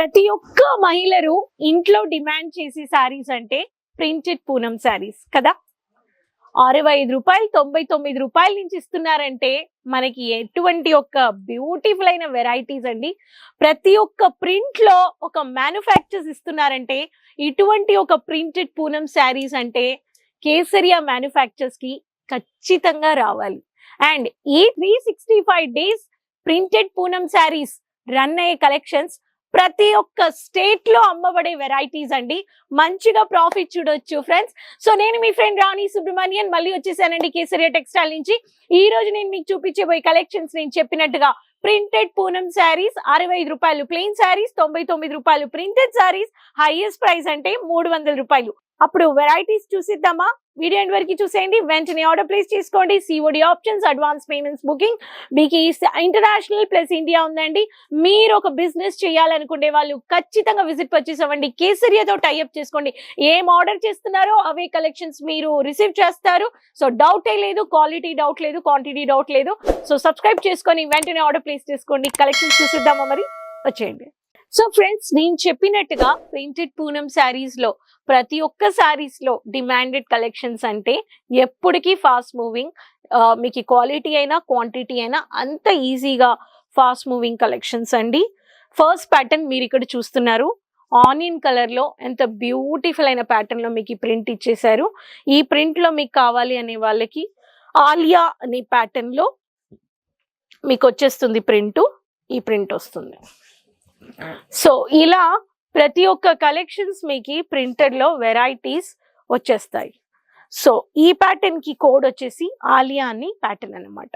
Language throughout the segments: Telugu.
ప్రతి ఒక్క మహిళలు ఇంట్లో డిమాండ్ చేసే శారీస్ అంటే ప్రింటెడ్ పూనం శారీస్ కదా? అరవై ఐదు రూపాయలు తొంభై తొమ్మిది రూపాయల నుంచి ఇస్తున్నారంటే మనకి ఎటువంటి ఒక బ్యూటిఫుల్ అయిన వెరైటీస్ అండి. ప్రతి ఒక్క ప్రింట్లో ఒక మ్యానుఫ్యాక్చర్స్ ఇస్తున్నారంటే ఇటువంటి ఒక ప్రింటెడ్ పూనం శారీస్ అంటే కేసరియా మ్యానుఫ్యాక్చర్స్కి ఖచ్చితంగా రావాలి. అండ్ ఈ three sixty five days printed Poonam saris run అయ్యే కలెక్షన్స్ ప్రతి ఒక్క స్టేట్లో అమ్మబడే వెరైటీస్ అండి. మంచిగా ప్రాఫిట్ చూడొచ్చు ఫ్రెండ్స్ సో నేను మీ ఫ్రెండ్ రాణి సుబ్రహ్మణ్యన్. మళ్ళీ వచ్చేసానండి కేసరియా టెక్స్టైల్ నుంచి. ఈ రోజు నేను మీకు చూపించబోయే కలెక్షన్స్ నేను చెప్పినట్టుగా ప్రింటెడ్ పూనం శారీస్ అరవై ఐదు రూపాయలు ప్లెయిన్ శారీస్ తొంభై తొమ్మిది రూపాయలు ప్రింటెడ్ శారీస్ హైయెస్ట్ ప్రైస్ అంటే మూడు వందల రూపాయలు. అప్పుడు వెరైటీస్ చూసిద్దామా? వీడియో ఎండ్ వరకు చూసేయండి. వెంటనే ఆర్డర్ ప్లేస్ చేసుకోండి. COD options advance payments booking. మీకు ఇంటర్నేషనల్ ప్లస్ ఇండియా ఉందండి. మీరు ఒక బిజినెస్ చేయాలనుకునే వాళ్ళు ఖచ్చితంగా విజిట్ పర్చేస్ అవ్వండి. కేసరియాతో టైఅప్ చేసుకోండి. ఏం ఆర్డర్ చేస్తున్నారో అవే కలెక్షన్స్ మీరు రిసీవ్ చేస్తారు. సో డౌటే లేదు క్వాలిటీ డౌట్ లేదు క్వాంటిటీ డౌట్ లేదు. సో సబ్స్క్రైబ్ చేసుకొని వెంటనే ఆర్డర్ ప్లేస్ చేసుకోండి. కలెక్షన్స్ చూసిద్దామా మరి? వచ్చేయండి. సో ఫ్రెండ్స్ నేను చెప్పినట్టుగా ప్రింటెడ్ పూనం శారీస్లో ప్రతి ఒక్క శారీస్లో డిమాండెడ్ కలెక్షన్స్ అంటే ఎప్పటికీ ఫాస్ట్ మూవింగ్ మీకు క్వాలిటీ అయినా క్వాంటిటీ అయినా అంత ఈజీగా ఫాస్ట్ మూవింగ్ కలెక్షన్స్ అండి. ఫస్ట్ ప్యాటర్న్ మీరు ఇక్కడ చూస్తున్నారు. ఆనియన్ కలర్లో ఎంత బ్యూటిఫుల్ అయిన ప్యాటర్న్లో మీకు ఈ ప్రింట్ ఇచ్చేసారు ఈ ప్రింట్లో మీకు కావాలి అనే వాళ్ళకి ఆలియా అనే ప్యాటర్న్లో మీకు వచ్చేస్తుంది ప్రింట్ ఈ ప్రింట్ వస్తుంది. సో ఇలా ప్రతి ఒక్క కలెక్షన్స్ మీకు ప్రింటెడ్లో వెరైటీస్ వచ్చేస్తాయి. సో ఈ ప్యాటర్న్కి కోడ్ వచ్చేసి ఆలియా అని ప్యాటర్న్ అన్నమాట.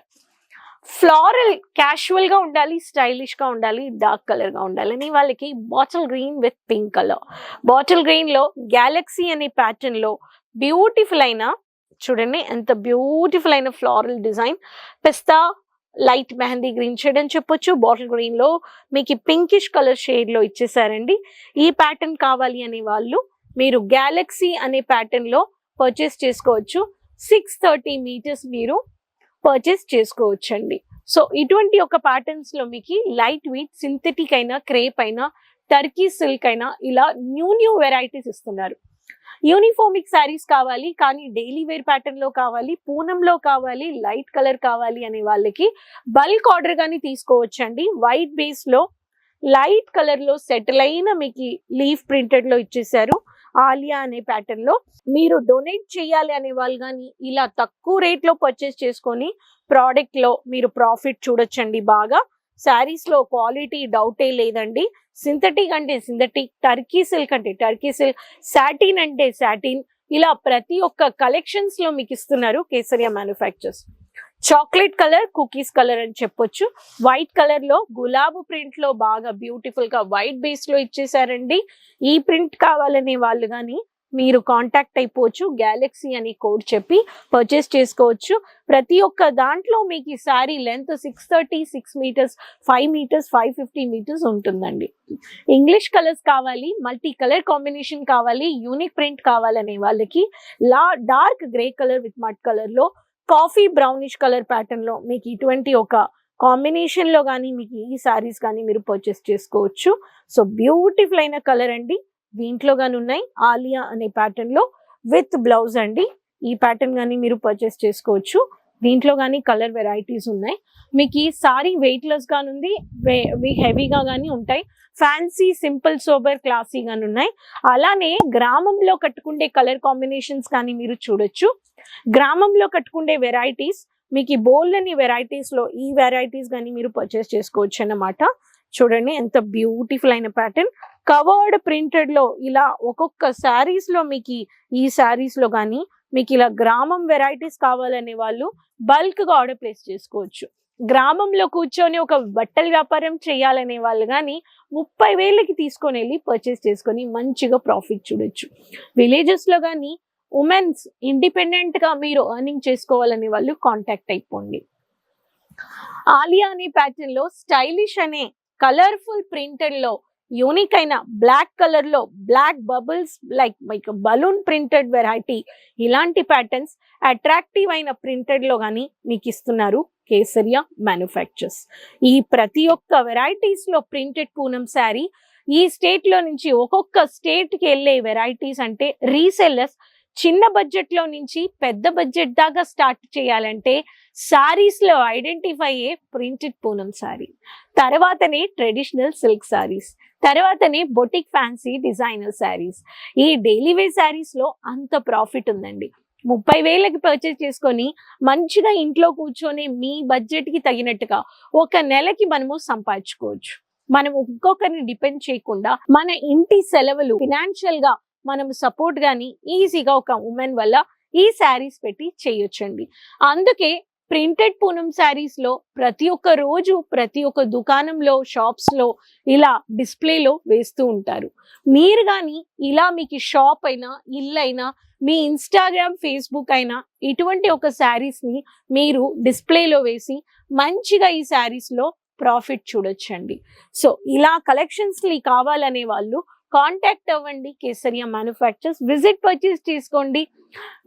ఫ్లారల్ క్యాషువల్గా ఉండాలి స్టైలిష్గా ఉండాలి డార్క్ కలర్గా ఉండాలి. వాళ్ళకి bottle green with pink colour bottle గ్రీన్లో గ్యాలక్సీ అనే ప్యాటర్న్లో బ్యూటిఫుల్ అయిన చూడండి ఎంత బ్యూటిఫుల్ అయిన ఫ్లారల్ డిజైన్ పిస్తా లైట్ మెహందీ గ్రీన్ షేడ్ అని చెప్పొచ్చు. బాటిల్ గ్రీన్లో మీకు పింకిష్ కలర్ షేడ్లో ఇచ్చేసారండి. ఈ ప్యాటర్న్ కావాలి అనే వాళ్ళు మీరు గ్యాలక్సీ అనే ప్యాటర్న్లో పర్చేస్ చేసుకోవచ్చు. సిక్స్ థర్టీ మీటర్స్ మీరు పర్చేస్ చేసుకోవచ్చు అండి సో ఇటువంటి ఒక ప్యాటర్న్స్లో మీకు లైట్ వెయిట్ సింథటిక్ అయినా క్రేప్ అయినా టర్కీ సిల్క్ అయినా ఇలా న్యూ న్యూ వెరైటీస్ ఇస్తున్నారు. యూనిఫామిక్ శారీస్ కావాలి కానీ డైలీ వేర్ ప్యాటర్న్లో కావాలి పూనంలో కావాలి లైట్ కలర్ కావాలి అనే వాళ్ళకి బల్క్ ఆర్డర్ కానీ తీసుకోవచ్చండి. వైట్ బేస్లో లైట్ కలర్లో సెటిల్ అయిన మీకు లీఫ్ ప్రింటెడ్లో ఇచ్చేసారు ఆలియా అనే ప్యాటర్న్లో. మీరు డొనేట్ చేయాలి అనే వాళ్ళు కానీ ఇలా తక్కువ రేట్లో పర్చేస్ చేసుకొని ప్రోడక్ట్లో మీరు ప్రాఫిట్ చూడొచ్చండి బాగా. శారీస్లో క్వాలిటీ డౌటే లేదండి. సింథటిక్ అంటే సింథటిక్ టర్కీ సిల్క్ అంటే టర్కీ సిల్క్ సాటిన్ అంటే సాటిన్. ఇలా ప్రతి ఒక్క కలెక్షన్స్లో మీకు ఇస్తున్నారు Kesariya manufactures. Chocolate colour cookies colour అని చెప్పొచ్చు. వైట్ కలర్లో గులాబు ప్రింట్లో బాగా బ్యూటిఫుల్గా వైట్ బేస్లో ఇచ్చేసారండి. ఈ ప్రింట్ కావాలనే వాళ్ళు కానీ మీరు కాంటాక్ట్ అయిపోవచ్చు గ్యాలక్సీ అని కోడ్ చెప్పి పర్చేస్ చేసుకోవచ్చు. ప్రతి ఒక్క దాంట్లో మీకు ఈ sari length six thirty six metres five metres five fifty metres ఉంటుందండి. ఇంగ్లీష్ కలర్స్ కావాలి మల్టీ కలర్ కాంబినేషన్ కావాలి యూనిక్ ప్రింట్ కావాలనే వాళ్ళకి లా dark grey colour with mud కలర్లో కాఫీ బ్రౌనిష్ కలర్ ప్యాటర్న్లో మీకు ఇటువంటి ఒక కాంబినేషన్లో కానీ మీకు ఈ సారీస్ కానీ మీరు పర్చేస్ చేసుకోవచ్చు. సో బ్యూటిఫుల్ అయిన కలర్ అండి. దీంట్లో కానీ ఉన్నాయి. ఆలియా అనే ప్యాటర్న్లో విత్ బ్లౌజ్ అండి. ఈ ప్యాటర్న్ కానీ మీరు పర్చేస్ చేసుకోవచ్చు. దీంట్లో కానీ కలర్ వెరైటీస్ ఉన్నాయి. మీకు ఈ సారీ వెయిట్ లెస్ గాని ఉంది. హెవీగా కానీ ఉంటాయి. ఫ్యాన్సీ సింపుల్ సోబర్ క్లాసీ గాని ఉన్నాయి. అలానే గ్రామంలో కట్టుకుండే కలర్ కాంబినేషన్స్ కానీ మీరు చూడొచ్చు. గ్రామంలో కట్టుకుండే వెరైటీస్ మీకు ఈ బోల్డ్ అని వెరైటీస్లో ఈ వెరైటీస్ కానీ మీరు పర్చేస్ చేసుకోవచ్చు అన్నమాట. చూడండి ఎంత బ్యూటిఫుల్ అయిన ప్యాటర్న్ కవర్డ్ ప్రింటెడ్లో ఇలా ఒక్కొక్క శారీస్లో మీకు ఈ- శారీస్లో కానీ మీకు ఇలా గ్రామం వెరైటీస్ కావాలనే వాళ్ళు బల్క్గా ఆర్డర్ ప్లేస్ చేసుకోవచ్చు. గ్రామంలో కూర్చొని ఒక బట్టల వ్యాపారం చేయాలనే వాళ్ళు కానీ ముప్పై వేలకి తీసుకొని వెళ్ళి పర్చేస్ చేసుకొని మంచిగా ప్రాఫిట్ చూడొచ్చు. విలేజెస్లో కానీ ఉమెన్స్ ఇండిపెండెంట్గా మీరు ఎర్నింగ్ చేసుకోవాలనే వాళ్ళు కాంటాక్ట్ అయిపోండి. ఆలియా అనే ప్యాటర్న్లో స్టైలిష్ అనే కలర్ఫుల్ ప్రింటెడ్లో యూనిక్ అయిన బ్లాక్ కలర్లో black bubbles like mic balloon printed variety ఇలాంటి ప్యాటర్న్స్ అట్రాక్టివ్ అయిన ప్రింటెడ్లో కానీ మీకు ఇస్తున్నారు కేసరియా మ్యానుఫ్యాక్చర్స్. ఈ ప్రతి ఒక్క వెరైటీస్లో ప్రింటెడ్ పూనం శారీ ఈ స్టేట్లో నుంచి ఒక్కొక్క స్టేట్కి వెళ్ళే వెరైటీస్ అంటే రీసెల్లర్స్ చిన్న బడ్జెట్లో నుంచి పెద్ద బడ్జెట్ దాకా స్టార్ట్ చేయాలంటే సారీస్లో ఐడెంటిఫై అయ్యే ప్రింటెడ్ పూనం సారీ తర్వాతనే ట్రెడిషనల్ సిల్క్ శారీస్ తర్వాతనే బొటిక్ ఫ్యాన్సీ డిజైనర్ శారీస్ ఈ డైలీ వేర్ శారీస్లో అంత ప్రాఫిట్ ఉందండి. ముప్పై వేలకి పర్చేస్ చేసుకొని మంచిగా ఇంట్లో కూర్చొని మీ బడ్జెట్కి తగినట్టుగా ఒక నెలకి మనము సంపాదించుకోవచ్చు. మనం ఇంకొకరిని డిపెండ్ చేయకుండా మన ఇంటి సెలవులు ఫినాన్షియల్గా మనం సపోర్ట్ గాని ఈజీగా ఒక ఉమెన్ వల్ల ఈ శారీస్ పెట్టి చేయొచ్చండి. అందుకే ప్రింటెడ్ పూనం శారీస్లో ప్రతి ఒక్క రోజు ప్రతి ఒక్క దుకాణంలో షాప్స్లో ఇలా డిస్ప్లేలో వేస్తూ ఉంటారు. మీరు కానీ ఇలా మీకు షాప్ అయినా ఇల్లు అయినా మీ ఇన్స్టాగ్రామ్ ఫేస్బుక్ అయినా ఇటువంటి ఒక శారీస్ని మీరు డిస్ప్లేలో వేసి మంచిగా ఈ శారీస్లో ప్రాఫిట్ చూడొచ్చండి. సో ఇలా కలెక్షన్స్ కావాలనే వాళ్ళు కాంటాక్ట్ అవ్వండి కేసరియా మ్యానుఫ్యాక్చర్స్. విజిట్ పర్చేస్ చేసుకోండి.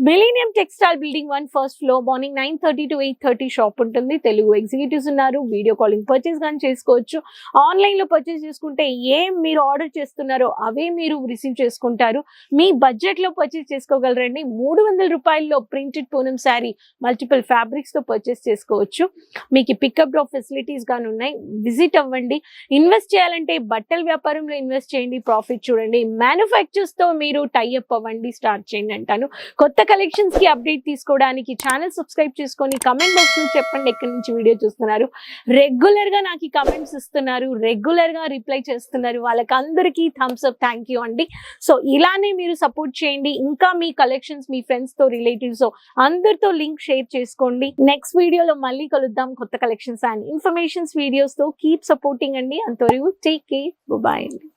Millennium textile building one first floor morning nine thirty to eight thirty shop ఉంటుంది. తెలుగు ఎగ్జిక్యూటివ్స్ ఉన్నారు. వీడియో కాలింగ్ పర్చేస్ కానీ చేసుకోవచ్చు. ఆన్లైన్లో పర్చేస్ చేసుకుంటే ఏం మీరు ఆర్డర్ చేస్తున్నారో అవే మీరు రిసీవ్ చేసుకుంటారు. మీ బడ్జెట్లో పర్చేస్ చేసుకోగలరండి. మూడు వందల రూపాయల్లో ప్రింటెడ్ పూనం శారీ మల్టిపుల్ ఫ్యాబ్రిక్స్తో పర్చేస్ చేసుకోవచ్చు. మీకు పికప్ డ్రాప్ ఫెసిలిటీస్ కానీ ఉన్నాయి విజిట్ అవ్వండి. ఇన్వెస్ట్ చేయాలంటే బట్టల వ్యాపారంలో ఇన్వెస్ట్ చేయండి. ప్రాఫిట్ చూడండి. మ్యానుఫ్యాక్చర్స్తో మీరు టైఅప్ అవ్వండి స్టార్ట్ చేయండి అంటాను. కొత్త కలెక్షన్స్కి అప్డేట్ తీసుకోవడానికి ఛానల్ సబ్స్క్రైబ్ చేసుకొని కమెంట్ బాక్స్లో చెప్పండి ఎక్కడి నుంచి వీడియో చూస్తున్నారు. రెగ్యులర్గా నాకు కమెంట్స్ ఇస్తున్నారు. రెగ్యులర్గా రిప్లై చేస్తున్నారు. వాళ్ళకి అందరికీ థమ్స్ అప్ థ్యాంక్ యూ అండి. సో ఇలానే మీరు సపోర్ట్ చేయండి. ఇంకా మీ కలెక్షన్స్ మీ ఫ్రెండ్స్తో రిలేటివ్స్ అందరితో లింక్ షేర్ చేసుకోండి. నెక్స్ట్ వీడియోలో మళ్ళీ కలుద్దాం. కొత్త కలెక్షన్స్ అండ్ ఇన్ఫర్మేషన్స్ వీడియోస్తో. కీప్ సపోర్టింగ్ అండి. అంతవరకు టేక్ కేర్ బాయ్ అండి.